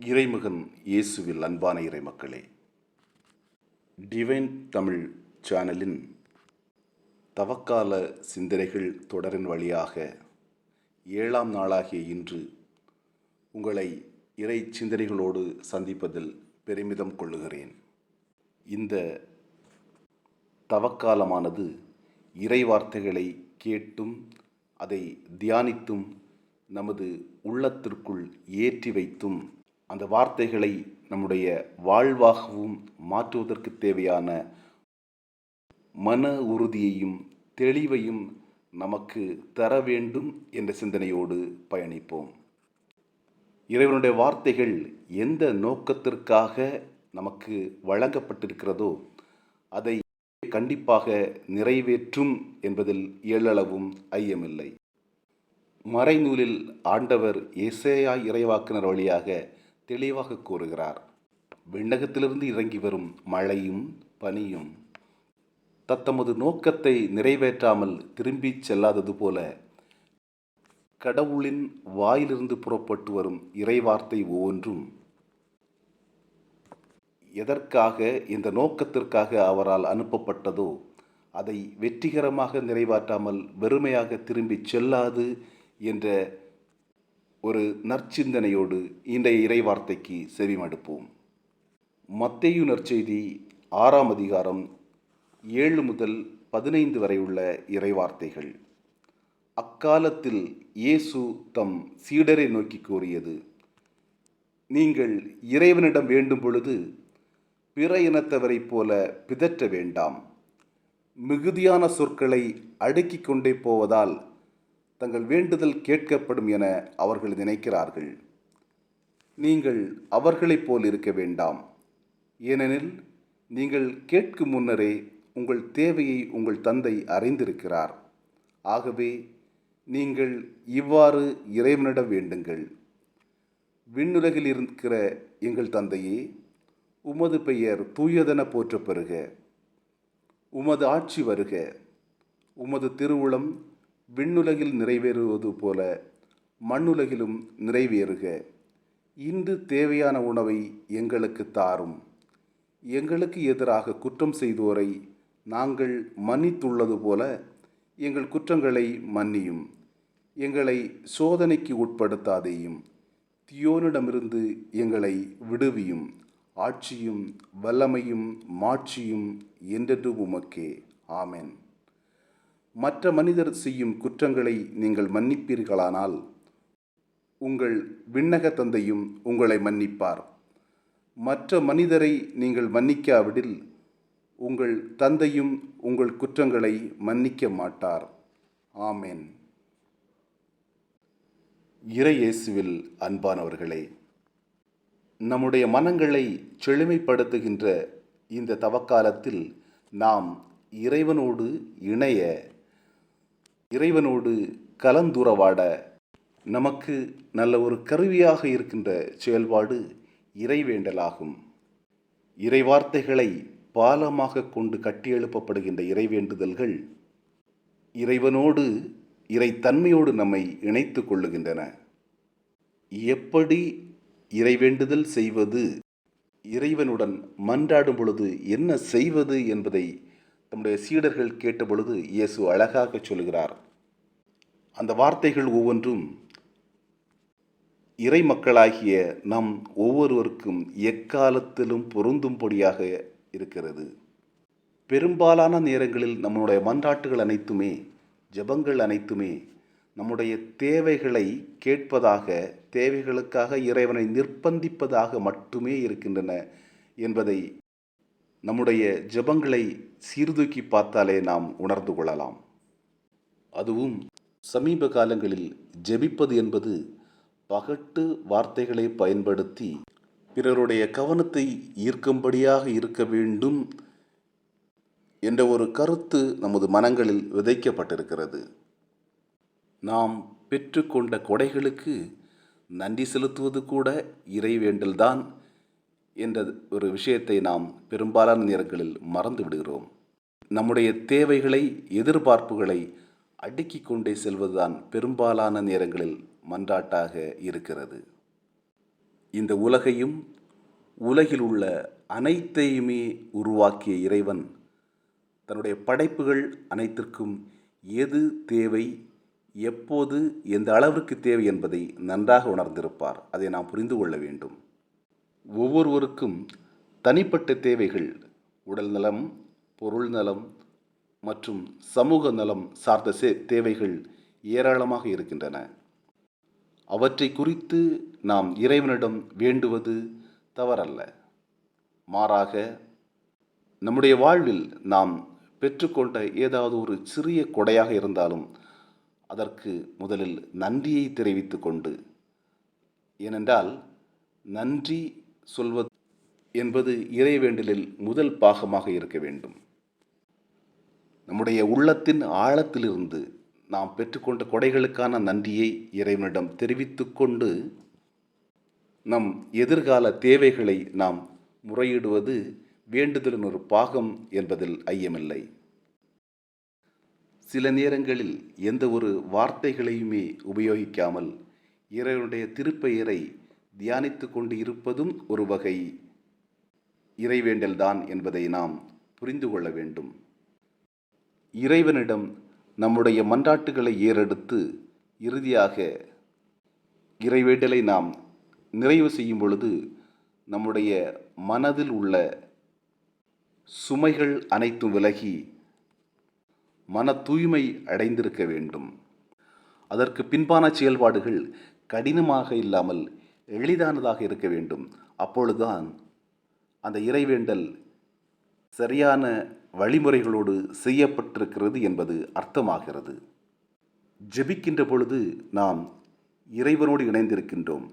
இறைமகன் இயேசுவில் அன்பான இறைமக்களே டிவைன் தமிழ் சேனலின் தவக்கால சிந்தனைகள் தொடரின் வழியாக ஏழாம் நாளாகிய இன்று உங்களை இறை சிந்தனைகளோடு சந்திப்பதில் பெருமிதம் கொள்ளுகிறேன். இந்த தவக்காலமானது இறை வார்த்தைகளை கேட்டும் அதை தியானித்தும் நமது உள்ளத்திற்குள் ஏற்றி வைத்தும் அந்த வார்த்தைகளை நம்முடைய வாழ்வாகவும் மாற்றுவதற்கு தேவையான மன உறுதியையும் தெளிவையும் நமக்கு தர வேண்டும் என்ற சிந்தனையோடு பயணிப்போம். இறைவனுடைய வார்த்தைகள் எந்த நோக்கத்திற்காக நமக்கு வழங்கப்பட்டிருக்கிறதோ அதை கண்டிப்பாக நிறைவேற்றும் என்பதில் இயலளவும் ஐயமில்லை. மறைநூலில் ஆண்டவர் இசையா இறைவாக்கினர் வழியாக தெளிவாக கூறுகிறார். விண்ணகத்திலிருந்து இறங்கி வரும் மழையும் பனியும் தத்தமது நோக்கத்தை நிறைவேற்றாமல் திரும்பிச் செல்லாதது போல கடவுளின் வாயிலிருந்து புறப்பட்டு வரும் இறைவார்த்தை ஒவ்வொன்றும் எதற்காக இந்த நோக்கத்திற்காக அவரால் அனுப்பப்பட்டதோ அதை வெற்றிகரமாக நிறைவேற்றாமல் வெறுமையாக திரும்பிச் செல்லாது என்ற ஒரு நற்சிந்தனையோடு இன்றைய இறைவார்த்தைக்கு செவிமடுப்போம் மத்தேயு நற்செய்தி ஆறாம் அதிகாரம் ஏழு முதல் பதினைந்து வரை உள்ள இறைவார்த்தைகள். அக்காலத்தில் இயேசு தம் சீடரை நோக்கி கூறியது நீங்கள் இறைவனிடம் வேண்டும் பொழுது பிற இனத்தவரைப் போல பிதற்ற வேண்டாம். மிகுதியான சொற்களை அடுக்கிக் கொண்டே போவதால் தங்கள் வேண்டுதல் கேட்கப்படும் என அவர்கள் நினைக்கிறார்கள். நீங்கள் அவர்களைப் போல் இருக்க வேண்டாம். ஏனெனில் நீங்கள் கேட்கும் முன்னரே உங்கள் தேவையை உங்கள் தந்தை அறிந்திருக்கிறார். ஆகவே நீங்கள் இவ்வாறு இறைவனிடம் வேண்டுங்கள். விண்ணுலகில் இருக்கிற எங்கள் தந்தையே உமது பெயர் தூயதென போற்ற பெறுக உமது ஆட்சி வருக. உமது திருவுளம் விண்ணுலகில் நிறைவேறுவது போல மண்ணுலகிலும் நிறைவேறுக. இன்று தேவையான உணவை எங்களுக்கு தாரும். எங்களுக்கு எதிராக குற்றம் செய்தோரை நாங்கள் மன்னித்துள்ளது போல எங்கள் குற்றங்களை மன்னியும். எங்களை சோதனைக்கு உட்படுத்தாதேயும். தியோனிடமிருந்து எங்களை விடுவியும். ஆட்சியும் வல்லமையும் மாட்சியும் என்றென்று உமக்கே. ஆமென். மற்ற மனிதர் செய்யும் குற்றங்களை நீங்கள் மன்னிப்பீர்களானால் உங்கள் விண்ணக தந்தையும் உங்களை மன்னிப்பார். மற்ற மனிதரை நீங்கள் மன்னிக்காவிடில் உங்கள் தந்தையும் உங்கள் குற்றங்களை மன்னிக்க மாட்டார். ஆமென். இறையேசுவில் அன்பானவர்களே நம்முடைய மனங்களை செழுமைப்படுத்துகின்ற இந்த தவக்காலத்தில் நாம் இறைவனோடு இணைய இறைவனோடு கலந்துறவாட நமக்கு நல்ல ஒரு கருவியாக இருக்கின்ற செயல்பாடு இறைவேண்டலாகும். இறைவார்த்தைகளை பாலமாக கொண்டு கட்டியெழுப்பப்படுகின்ற இறைவேண்டுதல்கள் இறைவனோடு இறைத்தன்மையோடு நம்மை இணைத்து கொள்ளுகின்றன. எப்படி இறைவேண்டுதல் செய்வது? இறைவனுடன் மன்றாடும் பொழுது என்ன செய்வது என்பதை தம்முடைய சீடர்கள் கேட்டபொழுது இயேசு அழகாக சொல்கிறார் அந்த வார்த்தைகள் ஒவ்வொன்றும் இறை மக்களாகிய நம் ஒவ்வொருவருக்கும் எக்காலத்திலும் பொருந்தும்படியாக இருக்கிறது. பெரும்பாலான நேரங்களில் நம்மளுடைய மன்றாட்டுகள் அனைத்துமே ஜபங்கள் அனைத்துமே நம்முடைய தேவைகளை கேட்பதாக தேவைகளுக்காக இறைவனை நிர்பந்திப்பதாக மட்டுமே இருக்கின்றன என்பதை நம்முடைய ஜபங்களை சீர்தூக்கி பார்த்தாலே நாம் உணர்ந்து கொள்ளலாம். அதுவும் சமீப காலங்களில் ஜெபிப்பது என்பது பகட்டு வார்த்தைகளை பயன்படுத்தி பிறருடைய கவனத்தை ஈர்க்கும்படியாக இருக்க வேண்டும் என்ற ஒரு கருத்து நமது மனங்களில் விதைக்கப்பட்டிருக்கிறது. நாம் பெற்றுக்கொண்ட கொடைகளுக்கு நன்றி செலுத்துவது கூட இறைவேண்டல்தான். என்ற ஒரு விஷயத்தை நாம் பெரும்பாலான நேரங்களில் மறந்து விடுகிறோம். நம்முடைய தேவைகளை எதிர்பார்ப்புகளை அடுக்கிக் கொண்டே செல்வதுதான் பெரும்பாலான நேரங்களில் மன்றாட்டாக இருக்கிறது. இந்த உலகையும் உலகில் உள்ள அனைத்தையுமே உருவாக்கிய இறைவன் தன்னுடைய படைப்புகள் அனைத்திற்கும் எது தேவை எப்போது எந்த அளவிற்கு தேவை என்பதை நன்றாக உணர்ந்திருப்பார். அதை நாம் புரிந்து கொள்ள வேண்டும். ஒவ்வொருவருக்கும் தனிப்பட்ட தேவைகள். உடல் நலம் பொருள் நலம் மற்றும் சமூக நலம் சார்ந்த சே தேவைகள் ஏராளமாக இருக்கின்றன. அவற்றை குறித்து நாம் இறைவனிடம் வேண்டுவது தவறல்ல. மாறாக நம்முடைய வாழ்வில் நாம் பெற்றுக்கொண்ட ஏதாவது ஒரு சிறிய கொடையாக இருந்தாலும் அதற்கு முதலில் நன்றியை தெரிவித்து கொண்டு ஏனென்றால் நன்றி சொல்வது என்பது இறைவேண்டலில் முதல் பாகமாக இருக்க வேண்டும். நம்முடைய உள்ளத்தின் ஆழத்திலிருந்து நாம் பெற்றுக்கொண்ட கொடைகளுக்கான நன்றியை இறைவனிடம் தெரிவித்துக்கொண்டு நம் எதிர்கால தேவைகளை நாம் முறையிடுவது வேண்டுதலின் ஒரு பாகம் என்பதில் ஐயமில்லை. சில நேரங்களில் எந்த ஒரு வார்த்தைகளையுமே உபயோகிக்காமல் இறைவனுடைய திருப்பெயரை தியானித்து கொண்டு இருப்பதும் ஒரு வகை இறைவேண்டல்தான் என்பதை நாம் புரிந்து கொள்ள வேண்டும். இறைவனிடம் நம்முடைய மன்றாட்டுகளை ஏறெடுத்து இறுதியாக இறைவேண்டலை நாம் நிறைவு செய்யும் பொழுது நம்முடைய மனதில் உள்ள சுமைகள் அனைத்தும் விலகி மன தூய்மை அடைந்திருக்க வேண்டும். அதற்கு பின்பான செயல்பாடுகள் கடினமாக இல்லாமல் எளிதானதாக இருக்க வேண்டும். அப்பொழுதுதான் அந்த இறைவேண்டல் சரியான வழிமுறைகளோடு செய்யப்பட்டிருக்கிறது என்பது அர்த்தமாகிறது. ஜெபிக்கின்ற பொழுது நாம் இறைவனோடு இணைந்திருக்கின்றோம்.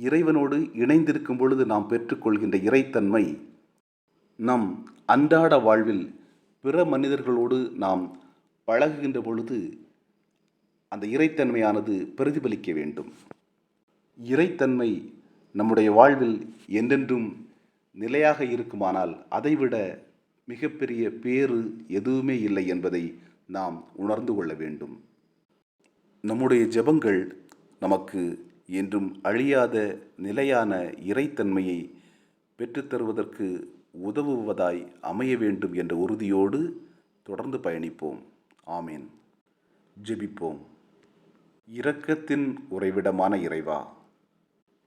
இறைவனோடு இணைந்திருக்கும் பொழுது நாம் பெற்றுக்கொள்கின்ற இறைத்தன்மை நம் அன்றாட வாழ்வில் பிற மனிதர்களோடு நாம் பழகுகின்ற பொழுது அந்த இறைத்தன்மையானது பிரதிபலிக்க வேண்டும். இறைத்தன்மை நம்முடைய வாழ்வில் என்றென்றும் நிலையாக இருக்குமானால் அதைவிட மிகப்பெரிய பேறு எதுவுமே இல்லை என்பதை நாம் உணர்ந்து கொள்ள வேண்டும். நம்முடைய ஜெபங்கள் நமக்கு என்றும் அழியாத நிலையான இறைத்தன்மையை பெற்றுத்தருவதற்கு உதவுவதாய் அமைய வேண்டும் என்ற உறுதியோடு தொடர்ந்து பயணிப்போம். ஆமீன். ஜெபிப்போம். இரக்கத்தின் உறைவிடமான இறைவா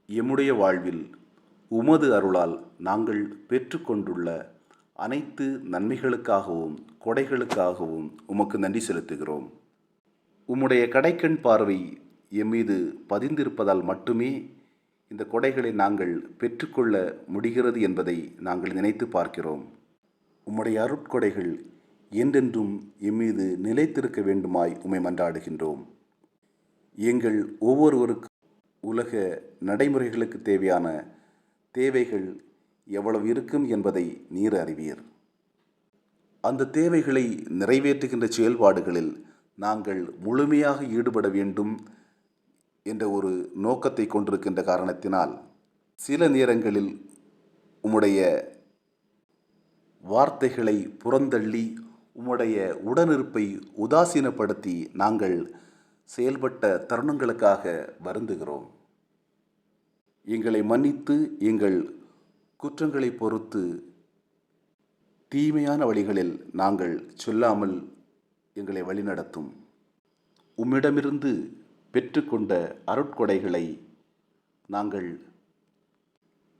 எம்முடைய வாழ்வில் உமது அருளால் நாங்கள் பெற்றுக்கொண்டுள்ள அனைத்து நன்மைகளுக்காகவும் கொடைகளுக்காகவும் உமக்கு நன்றி செலுத்துகிறோம். உம்முடைய கடைக்கண் பார்வை எம் மீது பதிந்திருப்பதால் மட்டுமே இந்த கொடைகளை நாங்கள் பெற்றுக்கொள்ள முடிகிறது என்பதை நாங்கள் நினைத்து பார்க்கிறோம். உம்முடைய அருட்கொடைகள் என்றென்றும் எம்மீது நிலைத்திருக்க வேண்டுமாய் உமை மன்றாடுகின்றோம். எங்கள் ஒவ்வொருவருக்கும் உலக நடைமுறைகளுக்கு தேவையான தேவைகள் எவ்வளவு இருக்கும் என்பதை நீர் அறிவீர். அந்த தேவைகளை நிறைவேற்றுகின்ற செயல்பாடுகளில் நாங்கள் முழுமையாக ஈடுபட வேண்டும் என்ற ஒரு நோக்கத்தை கொண்டிருக்கின்ற காரணத்தினால் சில நேரங்களில் உம்முடைய வார்த்தைகளை புறந்தள்ளி உம்முடைய உடனிருப்பை உதாசீனப்படுத்தி நாங்கள் செயல்பட்ட தருணங்களுக்காக வருந்துகிறோம். எங்களை மன்னித்து எங்கள் குற்றங்களை பொறுத்து தீமையான வழிகளில் நாங்கள் சொல்லாமல் எங்களை வழிநடத்தும். உம்மிடமிருந்து பெற்றுக்கொண்ட அருட்கொடைகளை நாங்கள்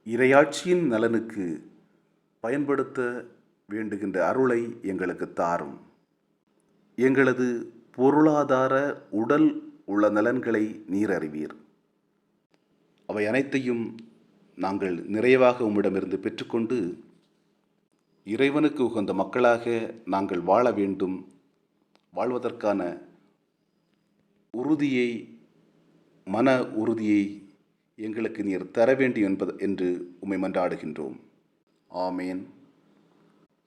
இரையாட்சியின் நலனுக்கு பயன்படுத்த வேண்டுகின்ற அருளை எங்களுக்கு தாரும். எங்களது பொருளாதார உடல் உள்ள நலன்களை நீர் அறிவீர். அவை அனைத்தையும் நாங்கள் நிறைவாக உம்மிடமிருந்து பெற்றுக்கொண்டு இறைவனுக்கு உகந்த மக்களாக நாங்கள் வாழ வேண்டும். வாழ்வதற்கான உறுதியை மன உறுதியை எங்களுக்கு நீர் தர வேண்டும் என்பது என்று உம்மை மன்றாடுகின்றோம். ஆமேன்.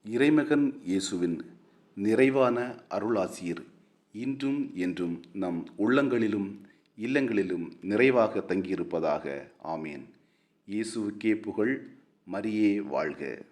இறைமகன் இயேசுவின் நிறைவான அருளாசியர். இன்றும் என்றும் நம் உள்ளங்களிலும் இல்லங்களிலும் நிறைவாக தங்கியிருப்பதாக. ஆமேன். இயேசுவுக்கே புகழ் மரியே வாழ்க.